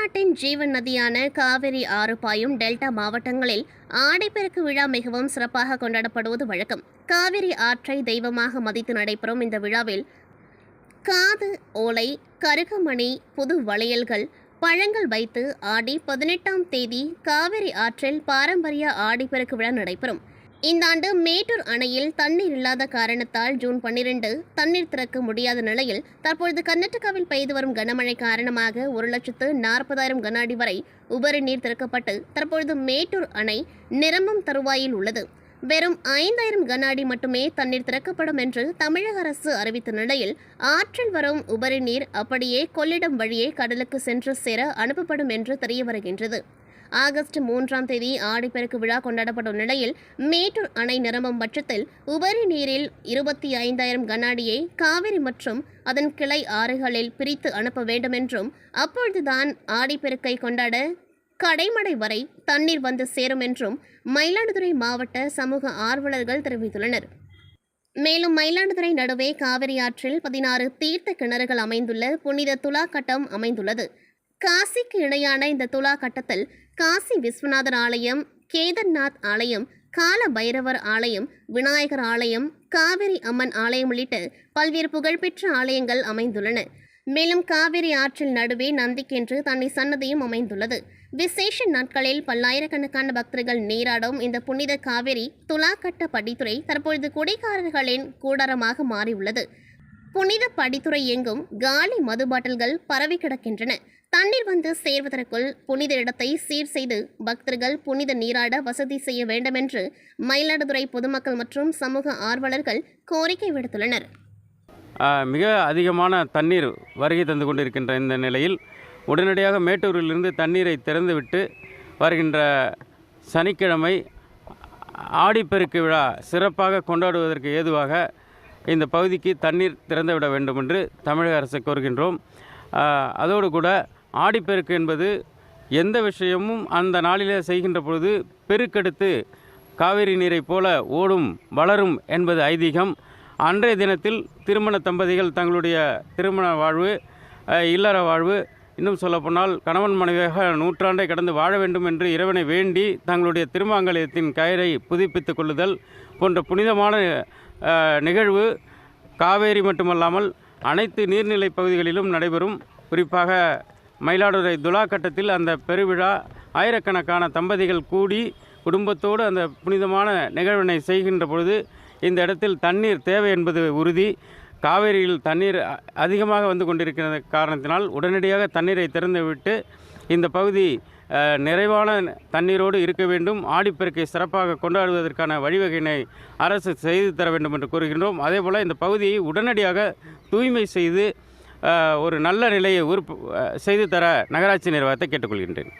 தமிழ்நாட்டின் ஜீவன் நதியான காவிரி ஆறு பாயும் டெல்டா மாவட்டங்களில் ஆடைப்பெருக்கு விழா மிகவும் சிறப்பாக கொண்டாடப்படுவது வழக்கம். காவிரி ஆற்றை தெய்வமாக மதித்து நடைபெறும் இந்த விழாவில் காது ஓலை கருகமணி புது வளையல்கள் பழங்கள் வைத்து ஆடி பதினெட்டாம் தேதி காவிரி ஆற்றில் பாரம்பரிய ஆடிப்பெருக்கு விழா நடைபெறும். இந்த ஆண்டு மேட்டூர் அணையில் தண்ணீர் இல்லாத காரணத்தால் ஜூன் பன்னிரண்டு தண்ணீர் திறக்க முடியாத நிலையில் தற்பொழுது கர்நாடகாவில் பெய்து வரும் கனமழை காரணமாக ஒரு லட்சத்து நாற்பதாயிரம் கன அடி வரை உபரி நீர் திறக்கப்பட்டு தற்பொழுது மேட்டூர் அணை நிரம்பும் தருவாயில் உள்ளது. வெறும் ஐந்தாயிரம் கன அடி மட்டுமே தண்ணீர் திறக்கப்படும் என்று தமிழக அரசு அறிவித்த நிலையில் ஆற்றில் வரும் உபரி நீர் அப்படியே கொள்ளிடம் வழியே கடலுக்கு சென்று சேர அனுப்பப்படும் என்று தெரிய வருகின்றது ஆகஸ்ட் மூன்றாம் தேதி ஆடிப்பெருக்கு விழா கொண்டாடப்படும் நிலையில் மேட்டூர் அணை நிரம்பும் பட்சத்தில் உபரி நீரில் இருபத்தி ஐந்தாயிரம் கன அடியை காவிரி மற்றும் அதன் கிளை ஆறுகளில் பிரித்து அனுப்ப வேண்டும் என்றும் அப்பொழுதுதான் ஆடிப்பெருக்கை கொண்டாட கடைமடை வரை தண்ணீர் வந்து சேரும் என்றும் மயிலாடுதுறை மாவட்ட சமூக ஆர்வலர்கள் தெரிவித்துள்ளனர். மேலும் மயிலாடுதுறை நடுவே காவிரி ஆற்றில் பதினாறு தீர்த்த கிணறுகள் அமைந்துள்ள புனித துலா கட்டம் அமைந்துள்ளது. காசிக்கு இணையான இந்த துலா கட்டத்தில் காசி விஸ்வநாதர் ஆலயம் கேதர்நாத் ஆலயம் கால பைரவர் ஆலயம் விநாயகர் ஆலயம் காவிரி அம்மன் ஆலயம் உள்ளிட்ட பல்வேறு புகழ்பெற்ற ஆலயங்கள் அமைந்துள்ளன. மேலும் காவிரி ஆற்றில் நடுவே நந்திக்கென்று தன்னை சன்னதியும் அமைந்துள்ளது. விசேஷ நாட்களில் பல்லாயிரக்கணக்கான பக்தர்கள் நீராடும் இந்த புனித காவிரி துலாக்கட்ட படித்துறை தற்பொழுது குடிகாரர்களின் கூடாரமாக மாறியுள்ளது. புனித படித்துறை எங்கும் காலி மது பாட்டில்கள் பரவி கிடக்கின்றன. தண்ணீர் வந்து சேர்வதற்குள் புனித இடத்தை சீர் செய்து பக்தர்கள் புனித நீராட வசதி செய்ய வேண்டுமென்று மயிலாடுதுறை பொதுமக்கள் மற்றும் சமூக ஆர்வலர்கள் கோரிக்கை விடுத்துள்ளனர். மிக அதிகமான தண்ணீர் வருகை தந்து கொண்டிருக்கின்ற இந்த நிலையில் உடனடியாக மேட்டூரிலிருந்து தண்ணீரை திறந்துவிட்டு வருகின்ற சனிக்கிழமை ஆடிப்பெருக்கு விழா சிறப்பாக கொண்டாடுவதற்கு ஏதுவாக இந்த பகுதிக்கு தண்ணீர் திறந்துவிட வேண்டும் என்று தமிழக அரசை கோருகின்றோம். அதோடு கூட ஆடிப்பெருக்கு என்பது எந்த விஷயமும் அந்த நாளிலே செய்கின்ற பொழுது பெருக்கெடுத்து காவிரி நீரைப் போல ஓடும் வளரும் என்பது ஐதீகம். அன்றைய தினத்தில் திருமண தம்பதிகள் தங்களுடைய திருமண வாழ்வு இல்லற வாழ்வு இன்னும் சொல்லப்போனால் கணவன் மனைவியாக நூற்றாண்டை கடந்து வாழ வேண்டும் என்று இறைவனை வேண்டி தங்களுடைய திருமாங்கலயத்தின் கயிறை புதுப்பித்துக் கொள்ளுதல் போன்ற புனிதமான நிகழ்வு காவேரி மட்டுமல்லாமல் அனைத்து நீர்நிலை பகுதிகளிலும் நடைபெறும். குறிப்பாக மயிலாடுதுறை துலா கட்டத்தில் அந்த பெருவிழா ஆயிரக்கணக்கான தம்பதிகள் கூடி குடும்பத்தோடு அந்த புனிதமான நிகழ்வினை செய்கின்ற பொழுது இந்த இடத்தில் தண்ணீர் தேவை என்பது உறுதி. காவேரியில் தண்ணீர் அதிகமாக வந்து கொண்டிருக்கிற காரணத்தினால் உடனடியாக தண்ணீரை திறந்துவிட்டு இந்த பகுதி நிறைவான தண்ணீரோடு இருக்க வேண்டும். ஆடிப்பெருக்கை சிறப்பாக கொண்டாடுவதற்கான வழிவகையினை அரசு செய்து தர வேண்டும் என்று கூறுகின்றோம். அதேபோல் இந்த பகுதியை உடனடியாக தூய்மை செய்து ஒரு நல்ல நிலையை உறுப்பு செய்து தர நகராட்சி நிர்வாகத்தை கேட்டுக்கொள்கின்றேன்.